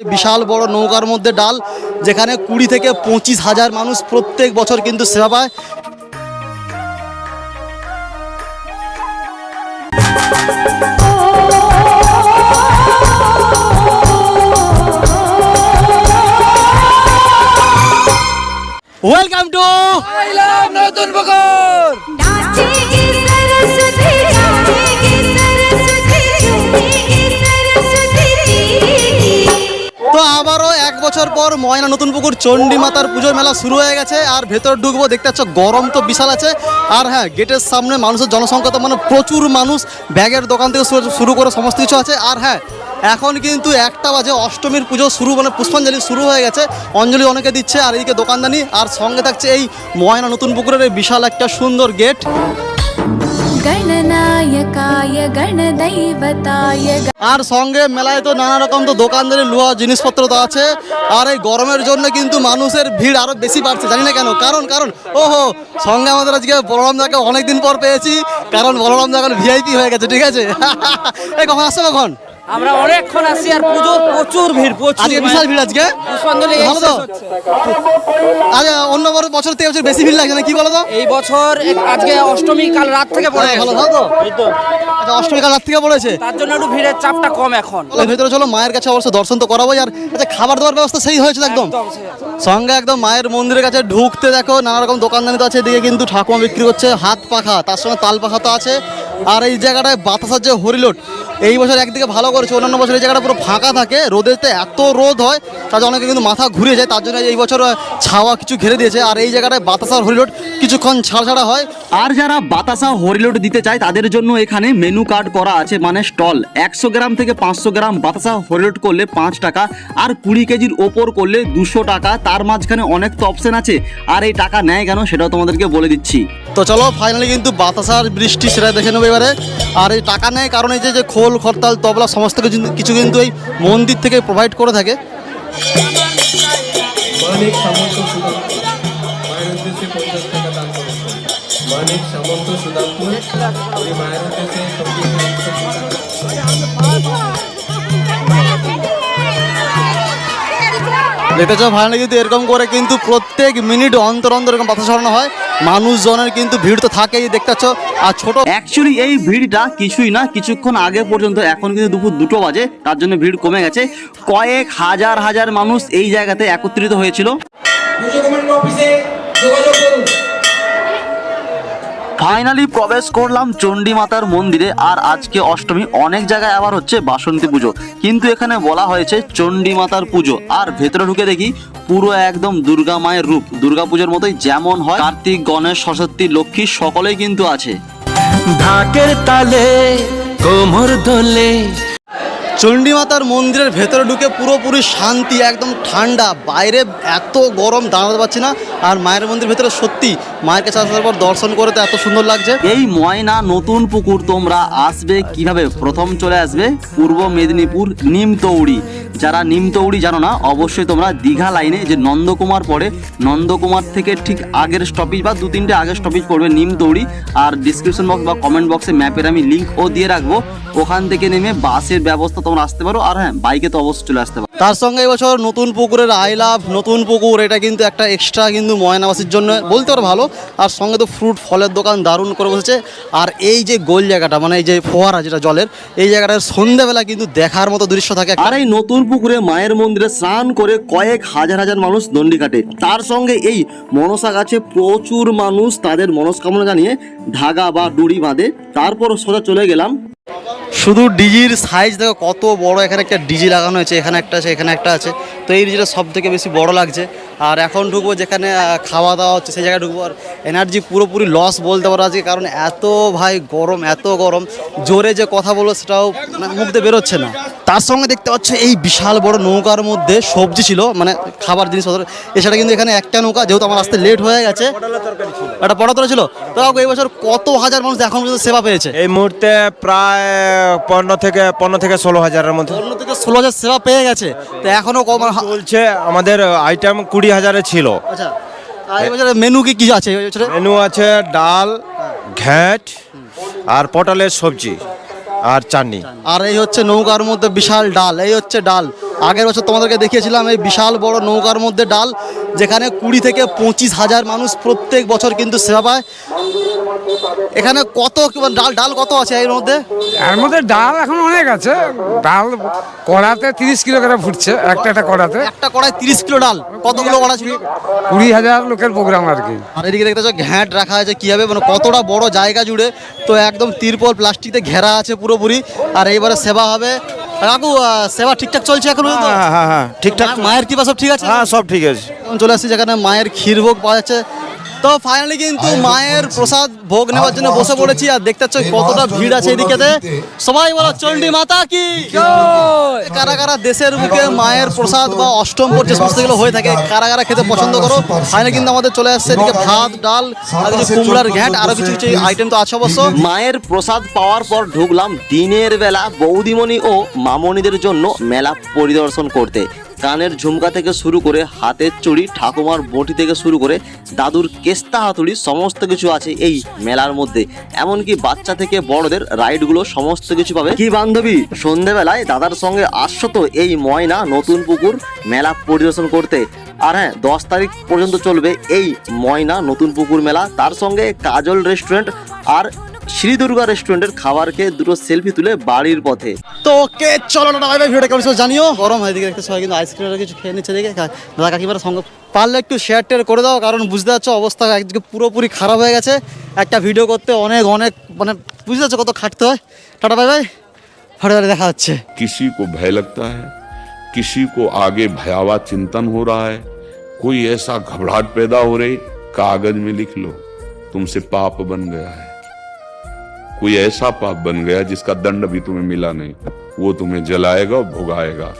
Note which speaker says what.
Speaker 1: বিশাল বড় নৌকার মধ্যে ডাল যেখানে কুড়ি থেকে পঁচিশ হাজার মানুষ প্রত্যেক বছর কিন্তু সেবা পায়। ওয়েলকাম টু
Speaker 2: নতুন পুকুর
Speaker 1: বছর পর ময়না নতুন পুকুর, চণ্ডী মাতার পুজোর মেলা শুরু হয়ে গেছে আর ভেতর ঢুকবো, দেখতে পাচ্ছ গরম তো বিশাল আছে। আর হ্যাঁ গেটের সামনে মানুষের জনসংখ্যা তো মানে প্রচুর মানুষ, ব্যাগের দোকান থেকে শুরু করে সমস্ত কিছু আছে। আর হ্যাঁ এখন কিন্তু একটা বাজে অষ্টমীর পুজো শুরু মানে পুষ্পাঞ্জলি শুরু হয়ে গেছে। অঞ্জলি অনেকে দিচ্ছে, আর এদিকে দোকানদানি, আর সঙ্গে থাকছে এই ময়না নতুন পুকুরের বিশাল একটা সুন্দর গেট। আর সঙ্গে মেলায় তো নানা রকম তো দোকানদারি লোহা জিনিসপত্র তো আছে। আর এই গরমের জন্য কিন্তু মানুষের ভিড় আরও বেশি বাড়ছে, জানি না কেন? কারণ কারণ, ওহো, সঙ্গে আমাদের আজকে বলরাম দাকে অনেকদিন পর পেয়েছি, কারণ বলরাম দা এখন ভিআইপি হয়ে গেছে, ঠিক আছে? এই কখন আসছো কখন?
Speaker 2: আমরা অনেকক্ষণ আসি আর পুজো প্রচুর ভিড় প্রচুর
Speaker 1: আজকে বিশাল ভিড় আজকে?
Speaker 2: পুষ্পাঞ্জলি
Speaker 1: ভালো তো?
Speaker 2: শেষ
Speaker 1: অন্য বছর থেকে বছর বেশি ভিড় লাগছে না কি বলো তো?
Speaker 2: এই বছর আজকে অষ্টমী কাল রাত থেকে পড়ে
Speaker 1: ভালো ভালো তো? আচ্ছা অষ্টমী কাল রাত থেকে পড়েছে?
Speaker 2: তার জন্য একটু ভিড়ের চাপটা কম এখন।
Speaker 1: ভেতরে চলো মায়ের কাছে অবশ্য দর্শন তো করাবোই আর আচ্ছা খাবার দাবার ব্যবস্থা সেই হয়েছে একদম?
Speaker 2: আছে।
Speaker 1: সঙ্গে একদম মায়ের মন্দিরের কাছে ঢুকতে দেখো নানা রকম দোকানদানি তো আছে এদিকে কিন্তু ঠাকুমা বিক্রি করছে হাত পাখা তার সঙ্গে তাল পাখা তো আছে। আর এই জায়গাটায় বাতাসার যে হরিলোট এই বছর একদিকে ভালো করেছে অন্যান্য বছর এই জায়গাটা পুরো ফাঁকা থাকে রোদেতে এত রোদ হয় তার জন্য অনেকে কিন্তু মাথা ঘুরে যায় তার জন্য এই বছর ছাওয়া কিছু ঘিরে দিয়েছে আর এই জায়গাটায় বাতাসা হরিলোট কিছুক্ষণ ছাড়া ছাড়া হয়।
Speaker 3: আর যারা বাতাসা হরিলোট দিতে চায় তাদের জন্য এখানে মেনু কার্ড করা আছে মানে স্টল একশো গ্রাম থেকে পাঁচশো গ্রাম বাতাসা হরিলোট করলে পাঁচ টাকা আর কুড়ি কেজির ওপর করলে দুশো টাকা তার মাঝখানে অনেক তো অপশন আছে আর এই টাকা নেয় কেন সেটাও তোমাদেরকে বলে দিচ্ছি।
Speaker 1: তো চলো ফাইনালি কিন্তু বাতাসার বৃষ্টি সেটা দেখে নেব এবারে। আর এই টাকা নেয় কারণ এই যে যে খোল খরতাল তবলা, সমস্ত কিছু কিছু কিন্তু এই মন্দির থেকে প্রোভাইড করে থাকে।
Speaker 4: মানিক সামন্ত সুদামপুর মায়ের চব্বিশ
Speaker 1: দেখতেছ ফাইনালি কিন্তু এরকম করে কিন্তু প্রত্যেক মিনিট অন্তর অন্তর এরকম বাতাস সরানো হয় মানুষজনের কিন্তু ভিড় তো থাকেই দেখতে পাচ্ছ? আর ছোট
Speaker 3: অ্যাকচুয়ালি এই ভিড়টা কিছুই না কিছুক্ষণ আগে পর্যন্ত এখন কিন্তু দুপুর দুটো বাজে তার জন্য ভিড় কমে গেছে। কয়েক হাজার হাজার মানুষ এই জায়গাতে একত্রিত হয়েছিল।
Speaker 5: যোগাযোগ করুন।
Speaker 3: ফাইনালি প্রবেশ করলাম চণ্ডী মাতার মন্দিরে আর আজকে অষ্টমী, অনেক জায়গায় আবার হচ্ছে বাসন্তী পুজো। কিন্তু এখানে বলা হয়েছে চণ্ডী মাতার পুজো। আর ভেতরে ঢুকে দেখি পুরো একদম দুর্গা মায়ের রূপ। দুর্গা পুজোর মতোই যেমন হয়, কার্তিক, গণেশ, সরস্বতী, লক্ষ্মী সকলেই কিন্তু আছে।
Speaker 6: ঢাকের তালে, কোমর দোলে
Speaker 1: চণ্ডী মাতার মন্দিরের ভেতরে ঢুকে পুরোপুরি শান্তি, একদম ঠান্ডা। বাইরে এত গরম, দাঁড়াতে পারছি না। আর মায়ের মন্দির ভেতরে সত্যি মায়ের কাছে আসার পর দর্শন করে তো এত সুন্দর লাগছে।
Speaker 3: এই ময়না নতুন পুকুর তোমরা আসবে কীভাবে? প্রথম চলে আসবে পূর্ব মেদিনীপুর নিমতৌড়ি। যারা নিমতৌড়ি জানো না, অবশ্যই তোমরা দীঘা লাইনে যে নন্দকুমার পড়ে, নন্দকুমার থেকে ঠিক আগের স্টপেজ বা দু তিনটে আগের স্টপেজ পড়বে নিমতৌড়ি আর ডিসক্রিপশন বক্স বা কমেন্ট বক্সে ম্যাপের আমি লিঙ্কও দিয়ে রাখব। ওখান থেকে নেমে বাসের ব্যবস্থা তোমরা আসতে পারো। আর হ্যাঁ বাইকে তো অবশ্যই চলে আসতে পারো।
Speaker 1: তার সঙ্গে এবছর নতুন পুকুরের আই লাভ, নতুন পুকুর, এটা কিন্তু একটা এক্সট্রা কিন্তু ময়নাবাসীর জন্য। বলতে পারো ভালো, আর সঙ্গে তো ফ্রুট ফলের দোকান দারুণ করে বসেছে। আর এই যে গোল জায়গাটা মানে এই যে ফোয়ারা যেটা জলের, এই জায়গাটার সন্ধ্যেবেলা কিন্তু দেখার মতো দৃশ্য থাকে
Speaker 3: আর এই নতুন পুকুরে মায়ের মন্দিরে স্নান করে কয়েক হাজার হাজার মানুষ দণ্ডি কাটে। তার সঙ্গে এই মনসা গাছে প্রচুর মানুষ তাদের মনস্কামনা জানিয়ে ধাগা বা দড়ি বাঁধে। তারপর সোজা চলে গেলাম
Speaker 1: শুধু ডিজির সাইজ দেখো, কত বড় এখানে একটা ডিজি লাগানো হয়েছে, এখানে একটা আছে, এখানে একটা আছে। তো এই ডিজিটা সব থেকে বেশি বড় লাগছে। আর এখন ঢুকবো যেখানে খাওয়া দাওয়া হচ্ছে, সেই জায়গায় ঢুকবো। আর এনার্জি পুরোপুরি লস বলতে পারো আজকে, কারণ এত ভাই গরম, এত গরম। জোরে যে কথা বলো সেটাও মানে মুখতে বেরোচ্ছে না। তার সঙ্গে দেখতে পাচ্ছ এই বিশাল বড় নৌকার মধ্যে সবজি ছিল মানে খাবার জিনিসপত্র। এছাড়া কিন্তু এখানে একটা নৌকা যেহেতু আমার আসতে লেট হয়ে গেছে একটা পড়াতরা ছিল। তো কাকু এই বছর কত হাজার মানুষ এখন পর্যন্ত সেবা পেয়েছে?
Speaker 7: এই মুহূর্তে প্রায় পনেরো থেকে পনেরো থেকে ষোলো হাজারের মধ্যে।
Speaker 1: অন্য থেকে ষোলো হাজার সেবা পেয়ে গেছে। তো এখনও কম
Speaker 7: চলছে আমাদের আইটেম কুড়ি হাজারে ছিল।
Speaker 1: আচ্ছা আর এই বছরে মেনু কি কি আছে?
Speaker 7: মেনু আছে ডাল ঘ্যাট আর পটলের সবজি। আর চাটনি
Speaker 1: আর এই হচ্ছে নৌকার মধ্যে বিশাল ডাল, এই হচ্ছে ডাল। আগের বছর তোমাদেরকে দেখিয়েছিলাম, এই বিশাল বড় নৌকার মধ্যে ডাল, যেখানে কুড়ি থেকে পঁচিশ হাজার মানুষ প্রত্যেক বছর কিন্তু সেবা পায়। এখানে কত ডাল ডাল কত আছে এর মধ্যে?
Speaker 8: এর মধ্যে ডাল এখন অনেক আছে। ডাল কড়াতে তিরিশ কিলো করে ফুটছে একটা একটা কড়াতে।
Speaker 1: একটা কড়াই তিরিশ কিলো ডাল কতগুলো কড়া ছিল?
Speaker 8: কুড়ি হাজার লোকের প্রোগ্রাম আর কি।
Speaker 1: আর এদিকে দেখতে পাচ্ছ ঘ্যাঁট রাখা আছে কীভাবে মানে কতটা বড় জায়গা জুড়ে। তো একদম তিরপল প্লাস্টিকতে ঘেরা আছে পুরোপুরি। আর এইবারে সেবা হবে। কাকু সেবা ঠিকঠাক চলছে এখন
Speaker 7: হ্যাঁ হ্যাঁ হ্যাঁ ঠিকঠাক
Speaker 1: মায়ের কি বা সব ঠিক আছে?
Speaker 7: হ্যাঁ সব ঠিক আছে।
Speaker 1: চলে আসছি যেখানে মায়ের ক্ষীরভোগ পাওয়া যাচ্ছে। তো ফাইনালি কিন্তু মায়ের প্রসাদ ভোগ নেওয়ার জন্য বসে পড়েছি আর দেখতে পাচ্ছ কতটা ভিড় আছে এদিকেতে। সবাই বলো চণ্ডী মাতা কি? কারা কারা দেশের বুকে মায়ের প্রসাদ বা অষ্টম পর যে সমস্তগুলো হয়ে থাকে কারা কারা খেতে পছন্দ করো? ফাইনালি কিন্তু আমাদের চলে আসছে এদিকে ভাত ডাল আর কিছু কুমড়ার ঘ্যাট আরও কিছু কিছু আইটেম তো আছে অবশ্য।
Speaker 9: মায়ের প্রসাদ পাওয়ার পর ঢুকলাম দিনের বেলা বৌদিমণি ও মামনিদের জন্য মেলা পরিদর্শন করতে। কানের ঝুমকা থেকে শুরু করে হাতের চুড়ি, ঠাকুমার বটি থেকে শুরু করে দাদুর কেস্তা হাতুড়ি সমস্ত কিছু আছে এই মেলার মধ্যে। এমনকি বাচ্চা থেকে বড়দের রাইডগুলো সমস্ত কিছু পাবে। কি বান্ধবী? সন্ধেবেলায় দাদার সঙ্গে আসছো তো এই ময়না নতুন পুকুর মেলা পরিদর্শন করতে। আর হ্যাঁ দশ তারিখ পর্যন্ত চলবে এই ময়না নতুন পুকুর মেলা। তার সঙ্গে কাজল রেস্টুরেন্ট আর শ্রী দুর্গা রেস্টুরেন্টের খাবার খেয়ে দুটো সেলফি তুলে বাড়ির পথে
Speaker 1: তো ওকে চলো না ভাই ভাই ভিডিওটা কেমন ছিল জানিও গরম হয় এদিকে দেখতে সবাই কিন্তু আইসক্রিম কিছু খেয়ে নিচ্ছে দেখে কা- দাদা কাকিমার সঙ্গে পারলে একটু শেয়ার টেয়ার করে দাও কারণ বুঝতে পারছো অবস্থা একদিকে পুরোপুরি খারাপ হয়ে গেছে একটা ভিডিও করতে অনেক অনেক মানে বুঝতে পারছো কত খাটতে হয় টাটা ভাই ভাই হঠাৎ দেখা হচ্ছে
Speaker 10: किसी को भय लगता है किसी को आगे भयावह चिंतन हो रहा है कोई ऐसा घबराहट पैदा हो रही कागज में लिख लो तुमसे पाप बन गया है कोई ऐसा पाप बन गया जिसका दंड भी तुम्हें मिला नहीं। वो तुम्हें जलाएगा और भुगाएगा।